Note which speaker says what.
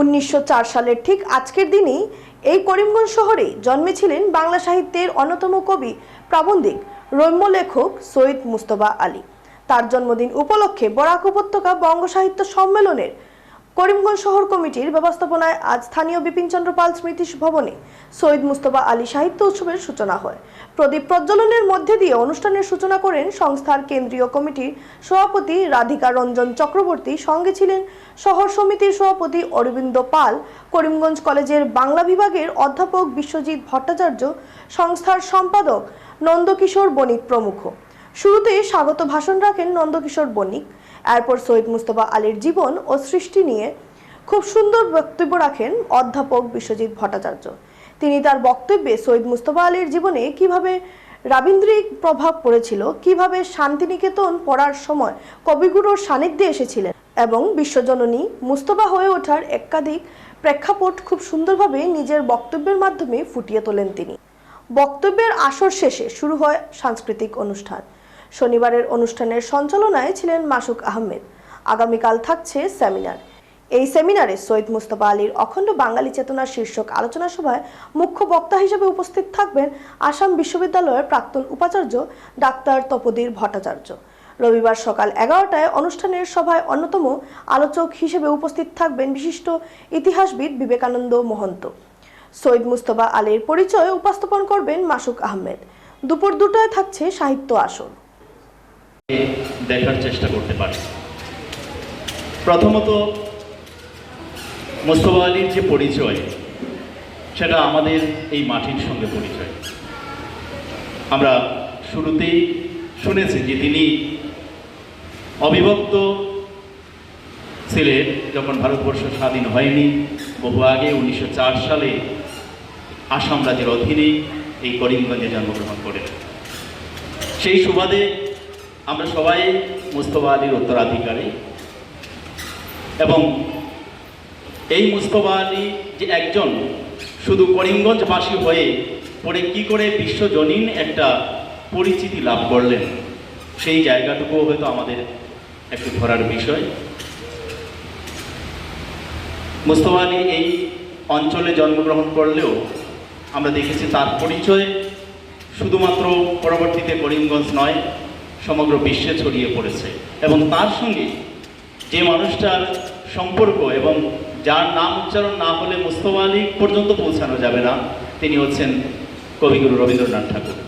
Speaker 1: উনিশশো সালের ঠিক আজকের দিনই এই করিমগঞ্জ শহরে জন্মেছিলেন বাংলা সাহিত্যের অন্যতম কবি প্রাবন্ধিক রম্য লেখক সৈয়দ মুস্তফা আলী তার জন্মদিন উপলক্ষে বরাক উপত্যকা বঙ্গ সাহিত্য সম্মেলনের করিমগঞ্জ শহর কমিটির ব্যবস্থাপনায় আজ স্থানীয় বিপিনচন্দ্র পাল স্মৃতি ভবনে সৈয়দ মুস্তফা আলী সাহিত্য উৎসবের সূচনা হয় প্রদীপ প্রজ্বলনের মধ্যে দিয়ে অনুষ্ঠানের সূচনা করেন সংস্থার কেন্দ্রীয় কমিটির সভাপতি রাধিকা রঞ্জন চক্রবর্তী সঙ্গে ছিলেন শহর সমিতির সভাপতি অরবিন্দ পাল করিমগঞ্জ কলেজের বাংলা বিভাগের অধ্যাপক বিশ্বজিৎ ভট্টাচার্য সংস্থার সম্পাদক নন্দকিশোর বণিক প্রমুখ শুরুতে স্বাগত ভাষণ রাখেন নন্দকিশোর বণিক এরপর সৈয়দ মুস্তফা আলীর জীবন ও সৃষ্টি নিয়ে খুব সুন্দর বক্তব্য রাখেন অধ্যাপক বিশ্বজিৎ ভট্টাচার্য তিনি তার বক্তব্যে সৈয়দ মুস্তফা আলীর জীবনে কিভাবে রাবীন্দ্রিক প্রভাব পড়েছিল কিভাবে শান্তিনিকেতন পড়ার সময় কবিগুরুর সান্নিধ্যে এসেছিলেন এবং বিশ্বজননী মুস্তফা হয়ে ওঠার একাধিক প্রেক্ষাপট খুব সুন্দরভাবে নিজের বক্তব্যের মাধ্যমে ফুটিয়ে তোলেন তিনি বক্তব্যের আসর শেষে শুরু হয় সাংস্কৃতিক অনুষ্ঠান শনিবারের অনুষ্ঠানের সঞ্চালনায় ছিলেন মাসুক আহমেদ আগামীকাল থাকছে সেমিনার এই সেমিনারে সৈয়দ মুস্তফা আলীর অখণ্ড বাঙালি চেতনা শীর্ষক আলোচনা সভায় মুখ্য বক্তা হিসেবে উপস্থিত থাকবেন আসাম বিশ্ববিদ্যালয়ের প্রাক্তন উপাচার্য ডাক্তার তপদীর ভট্টাচার্য রবিবার সকাল এগারোটায় অনুষ্ঠানের সভায় অন্যতম আলোচক হিসেবে উপস্থিত থাকবেন বিশিষ্ট ইতিহাসবিদ বিবেকানন্দ মহন্ত সৈয়দ মুস্তফা আলীর পরিচয় উপস্থাপন করবেন মাসুক আহমেদ দুপুর দুটায় থাকছে সাহিত্য আসর
Speaker 2: দেখার চেষ্টা করতে পারে প্রথমত মোস্তফা আলীর যে পরিচয় সেটা আমাদের এই মাটির সঙ্গে পরিচয় আমরা শুরুতেই শুনেছি যে তিনি অবিভক্ত সিলেট যখন ভারতবর্ষ স্বাধীন হয়নি বহু আগে উনিশশো সালে আসাম রাজ্যের অধীনে এই করিমগঞ্জে জন্মগ্রহণ করেন সেই সুবাদে আমরা সবাই মুস্তফা আলীর উত্তরাধিকারী এবং এই মুস্তফা আলী যে একজন শুধু করিমগঞ্জবাসী হয়ে পরে কি করে বিশ্বজনীন একটা পরিচিতি লাভ করলেন সেই জায়গাটুকুও হয়তো আমাদের একটু ধরার বিষয় মুস্তফা আলী এই অঞ্চলে জন্মগ্রহণ করলেও আমরা দেখেছি তার পরিচয় শুধুমাত্র পরবর্তীতে করিমগঞ্জ নয় সমগ্র বিশ্বে ছড়িয়ে পড়েছে এবং তার সঙ্গে যে মানুষটার সম্পর্ক এবং যার নাম উচ্চারণ না হলে মুস্তফা আলী পর্যন্ত পৌঁছানো যাবে না তিনি হচ্ছেন কবিগুরু রবীন্দ্রনাথ ঠাকুর